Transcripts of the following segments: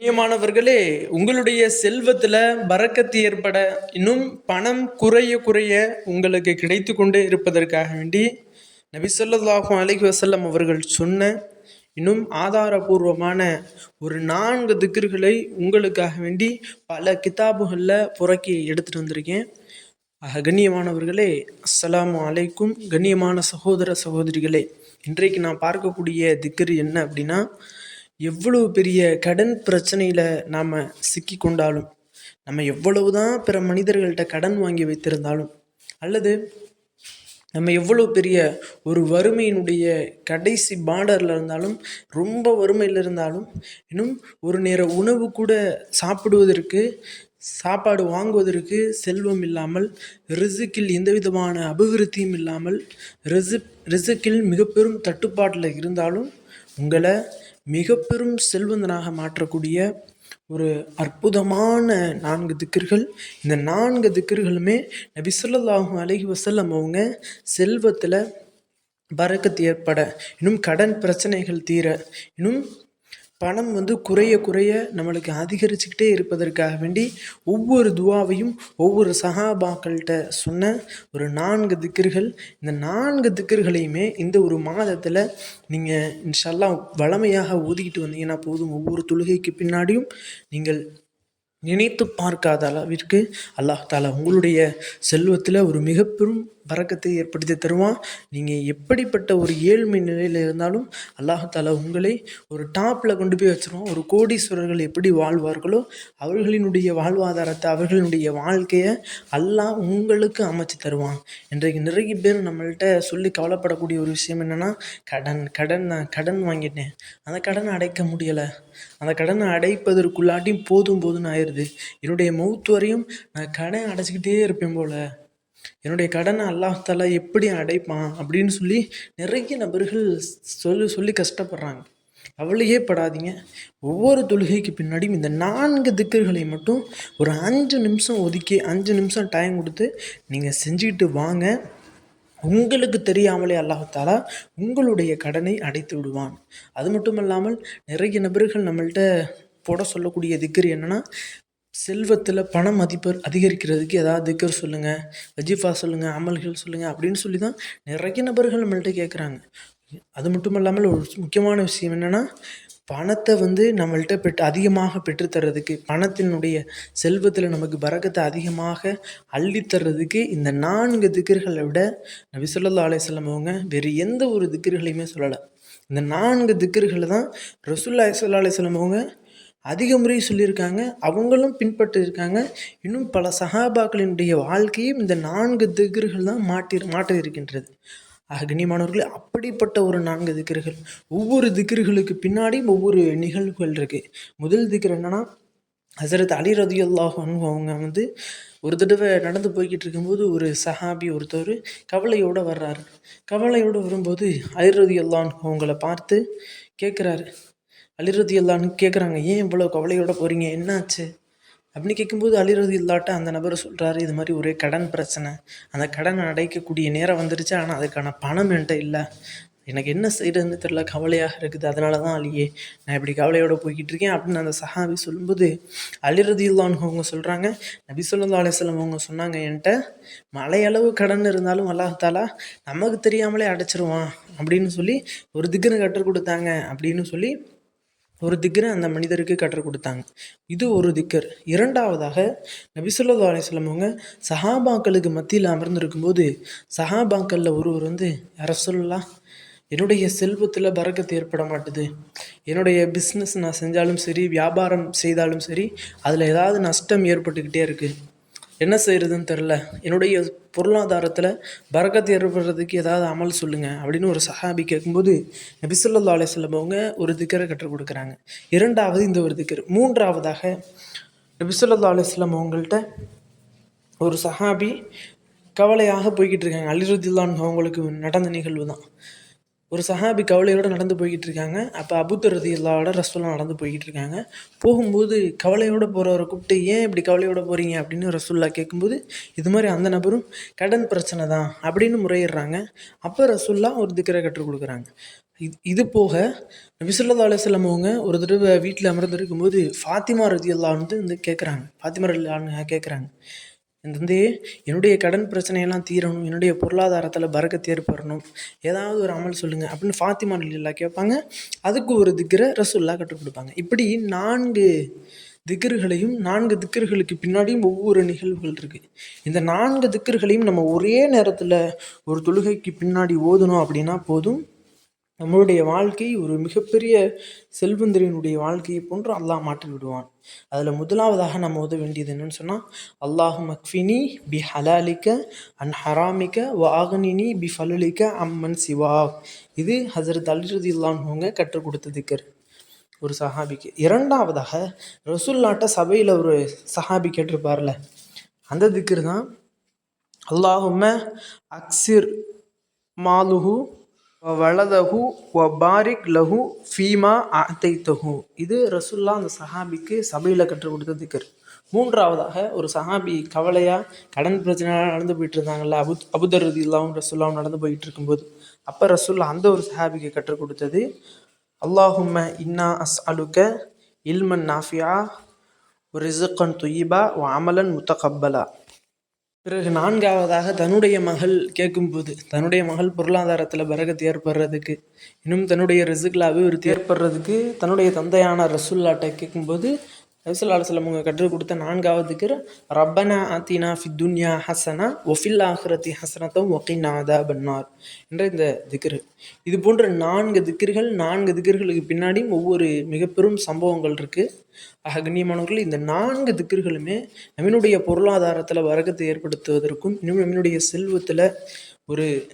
பிரியமானவர்களே உங்களுடைய செல்வத்தில் பறக்கத்து ஏற்பட இன்னும் பணம் குறைய குறைய உங்களுக்கு கிடைத்து கொண்டே இருப்பதற்காக வேண்டி நபிசல்லாஹும் ஸல்லல்லாஹு வசல்லம் அவர்கள் சொன்ன இன்னும் ஆதாரபூர்வமான ஒரு நான்கு திக்ர்களை உங்களுக்காக வேண்டி பல கிதாபுகளில் புறக்கி எடுத்துட்டு வந்திருக்கேன். கண்ணியமானவர்களே அஸ்ஸலாமு அலைக்கும் கண்ணியமான சகோதர சகோதரிகளே இன்றைக்கு நான் பார்க்கக்கூடிய திக்ர் என்ன அப்படின்னா எவ்வளவு பெரிய கடன் பிரச்சனையில் நாம் சிக்கி கொண்டாலும் நம்ம எவ்வளவு தான் பிற மனிதர்கள்ட்ட கடன் வாங்கி வைத்திருந்தாலும் அல்லது நம்ம எவ்வளோ பெரிய ஒரு வறுமையினுடைய கடைசி பார்டரில் இருந்தாலும் ரொம்ப வறுமையில் இருந்தாலும் இன்னும் ஒரு நேர உணவு கூட சாப்பிடுவதற்கு சாப்பாடு வாங்குவதற்கு செல்வம் இல்லாமல் ரிசுக்கில் எந்த விதமான அபிவிருத்தியும் இல்லாமல் ரிசு ரிசுக்கில் மிக பெரும் தட்டுப்பாட்டில் இருந்தாலும் உங்களை மிக பெரும் செல்வந்தனாக மாற்றக்கூடிய ஒரு அற்புதமான நான்கு திக்கர்கள். இந்த நான்கு திக்கர்களுமே நபி சொல்லாஹும் அலைஹி வசல்லம் அவங்க செல்வத்தில் பறக்கத்து ஏற்பட இன்னும் கடன் பிரச்சனைகள் தீர இன்னும் பணம் வந்து குறைய குறைய நம்மளுக்கு அதிகரிச்சுக்கிட்டே இருப்பதற்காக வேண்டி ஒவ்வொரு துவாவையும் ஒவ்வொரு சஹாபாக்கள்கிட்ட சொன்ன ஒரு நான்கு திக்கர்கள். இந்த நான்கு திக்கர்களையுமே இந்த ஒரு மாதத்தில் நீங்கள் இன்ஷல்லாம் வளமையாக ஓதிக்கிட்டு வந்தீங்கன்னா போதும். ஒவ்வொரு தொழுகைக்கு பின்னாடியும் நீங்கள் நினைத்து பார்க்காத அளவிற்கு அல்லாஹ் தாலா உங்களுடைய செல்வத்தில் ஒரு மிக பெரும் பறக்கத்தை ஏற்படுத்தி தருவான். நீங்கள் எப்படிப்பட்ட ஒரு ஏழ்மை நிலையில் இருந்தாலும் அல்லாஹால உங்களை ஒரு டாப்பில் கொண்டு போய் வச்சிருவான். ஒரு கோடீஸ்வரர்கள் எப்படி வாழ்வார்களோ அவர்களினுடைய வாழ்வாதாரத்தை அவர்களுடைய வாழ்க்கையை அல்லாஹ் உங்களுக்கு அமைச்சு தருவான். இன்றைக்கு நிறைய பேர் நம்மள்கிட்ட சொல்லி கவலைப்படக்கூடிய ஒரு விஷயம் என்னென்னா கடன் கடன் நான் கடன் வாங்கிட்டேன். அந்த கடனை அடைக்க முடியலை. அந்த கடனை அடைப்பதற்குள்ளாட்டியும் போதும் போதும்னு ஆயிடுது என்னுடைய மௌத்து வரையும் நான் கடன் அடைச்சிக்கிட்டே இருப்பேன் போல். என்னுடைய கடனை அல்லாஹ்தாலை எப்படி அடைப்பான் அப்படின்னு சொல்லி நிறைய நபர்கள் சொல்லி சொல்லி கஷ்டப்படுறாங்க. அவ்வளையே படாதீங்க. ஒவ்வொரு தொழுகைக்கு பின்னாடியும் இந்த நான்கு திக்கர்களை மட்டும் ஒரு அஞ்சு நிமிஷம் ஒதுக்கி அஞ்சு நிமிஷம் டைம் கொடுத்து நீங்கள் செஞ்சுக்கிட்டு வாங்க. உங்களுக்கு தெரியாமலே அல்லாஹாலா உங்களுடைய கடனை அடைத்து விடுவான். அது மட்டும் இல்லாமல் நிறைய நபர்கள் நம்மள்கிட்ட போட சொல்லக்கூடிய திக்கர் என்னென்னா செல்வத்தில் பண மதிப்பு அதிகரிக்கிறதுக்கு ஏதாவது திக்கர் சொல்லுங்கள் வஜிஃபா சொல்லுங்கள் அமல்கள் சொல்லுங்கள் அப்படின்னு சொல்லி தான் நிறைய நபர்கள் நம்மள்கிட்ட கேட்குறாங்க அது மட்டும் இல்லாமல் ஒரு முக்கியமான விஷயம் என்னென்னா பணத்தை வந்து நம்மள்கிட்ட பெற்று அதிகமாக பெற்றுத்தர்றதுக்கு பணத்தினுடைய செல்வத்தில் நமக்கு பறக்கத்தை அதிகமாக அள்ளித்தர்றதுக்கு இந்த நான்கு திக்கர்களை விட நபி ஸல்லல்லாஹு அலைஹி அவங்க வேறு எந்த ஒரு திக்கர்களையுமே சொல்லலை. இந்த நான்கு திக்கர்களை தான் ரசூலுல்லாஹி ஸல்லல்லாஹு அலைஹி அவங்க அதிக முறை சொல்லியிருக்காங்க அவங்களும் பின்பற்றிருக்காங்க இன்னும் பல சஹாபாக்களினுடைய வாழ்க்கையும் இந்த நான்கு திகர்கள் தான் மாட்டி மாற்றி இருக்கின்றது ஆக கண்ணியமானவர்களே அப்படிப்பட்ட ஒரு நான்கு திக்ர்கள் ஒவ்வொரு திக்ர்களுக்கு பின்னாடியும் ஒவ்வொரு நிகழ்வுகள் இருக்குது முதல் திக்ர் என்னன்னா ஹசரத் அலி ரதியுல்லாஹ் அவங்க வந்து ஒரு தடவை நடந்து போய்கிட்டு இருக்கும்போது ஒரு சஹாபி ஒருத்தர் கவலையோடு வர்றாரு. கவலையோடு வரும்போது அலி ரதியுல்லான் அவங்கள பார்த்து கேட்குறாரு அலிரதி இல்லான்னு கேட்குறாங்க ஏன் இவ்வளோ கவலையோட போகிறீங்க என்னாச்சு? அப்படின்னு கேட்கும்போது அலிரதி இல்லாட்ட அந்த நபர் சொல்கிறாரு இது மாதிரி ஒரே கடன் பிரச்சனை. அந்த கடனை அடைக்கக்கூடிய நேரம் வந்துருச்சு. ஆனால் அதுக்கான பணம் என்கிட்ட இல்லை. எனக்கு என்ன செய்கிறதுன்னு தெரில கவலையாக இருக்குது. அதனால தான் அலியே நான் இப்படி கவலையோடு போய்கிட்டு இருக்கேன். அப்படின்னு அந்த சஹாபி சொல்லும்போது அலிரதி இல்லான்னு அவங்க சொல்கிறாங்க நபி சொல்லா அலிஸ்லாம் அவங்க சொன்னாங்க என்கிட்ட மலையளவு கடன் இருந்தாலும் அல்லாஹாலா நமக்கு தெரியாமலே அடைச்சிருவான். அப்படின்னு சொல்லி ஒரு திக்னு கற்றுக் கொடுத்தாங்க. அப்படின்னு சொல்லி ஒரு திக்கரை அந்த மனிதருக்கு கற்றுக் கொடுத்தாங்க. இது ஒரு திக்கர் இரண்டாவதாக நபிசுல்லா அலிஸ்லாம் அவங்க சஹாபாக்களுக்கு மத்தியில் அமர்ந்திருக்கும்போது சஹாபாக்களில் ஒருவர் வந்து யார சொல்லலாம் என்னுடைய செல்வத்தில் பறக்கத்து ஏற்பட மாட்டுது. என்னுடைய பிஸ்னஸ் நான் செஞ்சாலும் சரி வியாபாரம் செய்தாலும் சரி அதில் ஏதாவது நஷ்டம் ஏற்பட்டுக்கிட்டே இருக்குது என்ன செய்கிறதுன்னு தெரில என்னுடைய பொருளாதாரத்தில் பறக்கத்து ஏற்படுறதுக்கு ஏதாவது அமல் சொல்லுங்கள் அப்படின்னு ஒரு சஹாபி கேட்கும்போது நபிசல்லா அலிஸ்லம் அவங்க ஒரு திக்கரை கற்றுக் கொடுக்குறாங்க. இரண்டாவது இந்த ஒரு திக்கர். மூன்றாவதாக நபிசல்லா அலிஸ்லாம் அவங்கள்ட்ட ஒரு சஹாபி கவலையாக போய்கிட்டு இருக்காங்க. அலிருதில்லான் அவங்களுக்கு நடந்த நிகழ்வு தான். ஒரு சஹாபி கவலையோடு நடந்து போய்கிட்டு இருக்காங்க அப்போ அபுத்தரதி ரதி அல்லாவோட ரசூலா நடந்து போய்கிட்டு இருக்காங்க போகும்போது கவலையோடு போகிறவரை கூப்பிட்டு ஏன் இப்படி கவலையோடு போகிறீங்க அப்படின்னு ரசூல்லா கேட்கும்போது இது மாதிரி அந்த நபரும் கடன் பிரச்சனை தான் அப்படின்னு முறையிடுறாங்க. அப்போ ரசூல்லா ஒரு திக்கரை கற்றுக் கொடுக்குறாங்க. இது இது போக நபிசுல்லா அலுவலம் அவங்க ஒரு தடவை வீட்டில் அமர்ந்திருக்கும் போது ஃபாத்திமா ரதி அல்லா வந்து வந்து கேட்குறாங்க ஃபாத்திமா ரதி கேட்குறாங்க இந்த வந்து என்னுடைய கடன் பிரச்சனையெல்லாம் தீரணும் என்னுடைய பொருளாதாரத்தில் பறக்கத்து ஏற்படணும் ஏதாவது ஒரு அமல் சொல்லுங்கள் அப்படின்னு ஃபாத்திமா ரலியல்லா கேட்பாங்க. அதுக்கு ஒரு திக்கரை ரசூல்லா கற்றுக் கொடுப்பாங்க. இப்படி நான்கு திக்கர்களையும் நான்கு திக்கர்களுக்கு பின்னாடியும் ஒவ்வொரு நிகழ்வுகள் இருக்குது இந்த நான்கு திக்கர்களையும் நம்ம ஒரே நேரத்தில் ஒரு தொழுகைக்கு பின்னாடி ஓதணும் அப்படின்னா போதும். நம்மளுடைய வாழ்க்கை ஒரு மிகப்பெரிய செல்வந்தரினுடைய வாழ்க்கையை போன்று அல்லாஹ் மாற்றி விடுவான். அதில் முதலாவதாக நம்ம உதவ வேண்டியது என்னன்னு சொன்னால் அல்லாஹு மக்ஃபினி பி ஹலாலிக்க அன் ஹராமிக்க வாகனினி பி ஃபலுலிக்க அம்மன் சிவா. இது ஹசரத் அலிரதி இல்லான்வங்க கற்றுக் கொடுத்த திக்கர். ஒரு சஹாபிக்கு. இரண்டாவதாக ரசுல்லாட்ட சபையில் ஒரு சஹாபி கேட்டிருப்பார்ல அந்த திக்கர் தான் அல்லாஹும அக்சிர் மாலுஹு வலதஹு வ பாரிக் லஹு ஃபீமா அத்தைத்தஹு இது ரசுல்லா அந்த சஹாபிக்கு சபையில் கற்றுக் கொடுத்த திக்கர். மூன்றாவதாக ஒரு சஹாபி கவலையாக கடன் பிரச்சனையாக நடந்து போயிட்டு இருந்தாங்கல்ல அபு அபுதருதி இல்லாமல் ரசுல்லாவும் நடந்து போயிட்டு இருக்கும்போது அப்போ ரசுல்லா அந்த ஒரு சஹாபிக்கு கற்றுக் கொடுத்தது அல்லாஹும்ம இன்னா அஸ் அலுக்க இல்மன் நாஃபியா ரிசுக்கன் துயிபா வ அமலன் முத்தகப்பலா. பிறகு நான்காவதாக தன்னுடைய மகள் கேட்கும்போது தன்னுடைய மகள் பொருளாதாரத்தில் பரகத் ஏற்படுறதுக்கு இன்னும் தன்னுடைய ரிசுக்கில் அபிவிருத்தி ஏற்படுறதுக்கு தன்னுடைய தந்தையான ரசுல்லாட்டை கேட்கும்போது ரசூல் அலுவலம் கற்றுக் கொடுத்த நான்காவது ரப்பனா ஆத்தினா ஃபி துன்யா ஹசனா ஒஃபில் ஆஹ்ரத்தி ஹசனத்தும் ஒக்கினாதா பன்னார் என்ற இந்த திக்ரு. இது போன்ற நான்கு திக்ர்கள் நான்கு திக்ர்களுக்கு பின்னாடியும் ஒவ்வொரு மிக பெரும் சம்பவங்கள் இருக்குது ஆக கண்ணியமானவர்கள் இந்த நான்கு திக்ர்களுமே நம்மளுடைய பொருளாதாரத்தில் வரகத்தை ஏற்படுத்துவதற்கும் இன்னும் நம்மளுடைய செல்வத்தில் ஒரு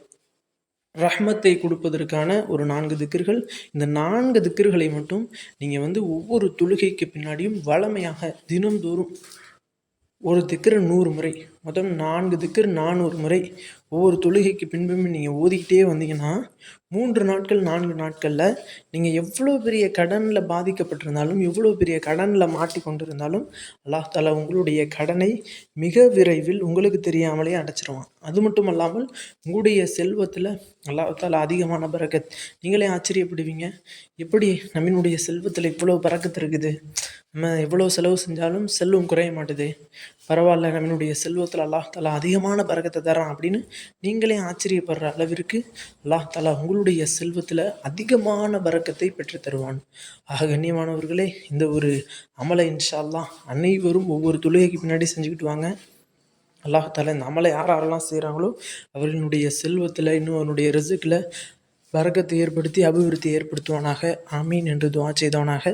ரஹ்மத்தை கொடுப்பதற்கான ஒரு நான்கு திக்கர்கள். இந்த நான்கு திக்கர்களை மட்டும் நீங்கள் வந்து ஒவ்வொரு தொழுகைக்கு பின்னாடியும் வளமையாக தினந்தோறும் ஒரு திக்கர் நூறு முறை மொத்தம் நான்கு திக்கர் நானூறு முறை ஒவ்வொரு தொழுகைக்கு பின்பும் நீங்கள் ஓதிக்கிட்டே வந்தீங்கன்னா மூன்று நாட்கள் நான்கு நாட்களில் நீங்கள் எவ்வளோ பெரிய கடனில் பாதிக்கப்பட்டிருந்தாலும் எவ்வளோ பெரிய கடனில் மாட்டி கொண்டிருந்தாலும் அல்லாஹ் தாலா உங்களுடைய கடனை மிக விரைவில் உங்களுக்கு தெரியாமலே அடைச்சிருவான். அது மட்டும் அல்லாமல் உங்களுடைய செல்வத்தில் அல்லாஹ் தாலா அதிகமான பறக்கத் நீங்களே ஆச்சரியப்படுவீங்க எப்படி நம்மினுடைய செல்வத்தில் இவ்வளோ பறக்கத்து இருக்குது? நம்ம எவ்வளோ செலவு செஞ்சாலும் செல்வம் குறைய மாட்டுது. பரவாயில்ல நம்மளுடைய செல்வத்தில் அல்லாஹ் தலா அதிகமான பறக்கத்தை தரான் அப்படின்னு நீங்களே ஆச்சரியப்படுற அளவிற்கு அல்லாஹ் தலா உங்களுடைய செல்வத்தில் அதிகமான பறக்கத்தை பெற்று தருவான். ஆக கண்ணியமானவர்களே இந்த ஒரு அமலை இன்ஷா அல்லாஹ் அனைவரும் ஒவ்வொரு தொழுகைக்கு பின்னாடி செஞ்சுக்கிட்டு வாங்க. அல்லாஹால இந்த அமலை யார் யாரெல்லாம் செய்கிறாங்களோ அவர்களுடைய செல்வத்தில் இன்னும் அவனுடைய ரிசுக்கில் வரக்கத்தை ஏற்படுத்தி அபிவிருத்தி ஏற்படுத்துவானாக. ஆமீன் என்று துவா செய்தவனாக.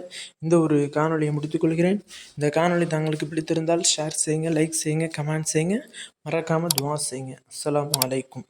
இந்த ஒரு காணொலியை முடித்துக்கொள்கிறேன் இந்த காணொலி தங்களுக்கு பிடித்திருந்தால் ஷேர் செய்யுங்க லைக் செய்யுங்க கமெண்ட் செய்யுங்க. மறக்காமல் துவா செய்யுங்க. அஸ்லாம் வலைக்கும்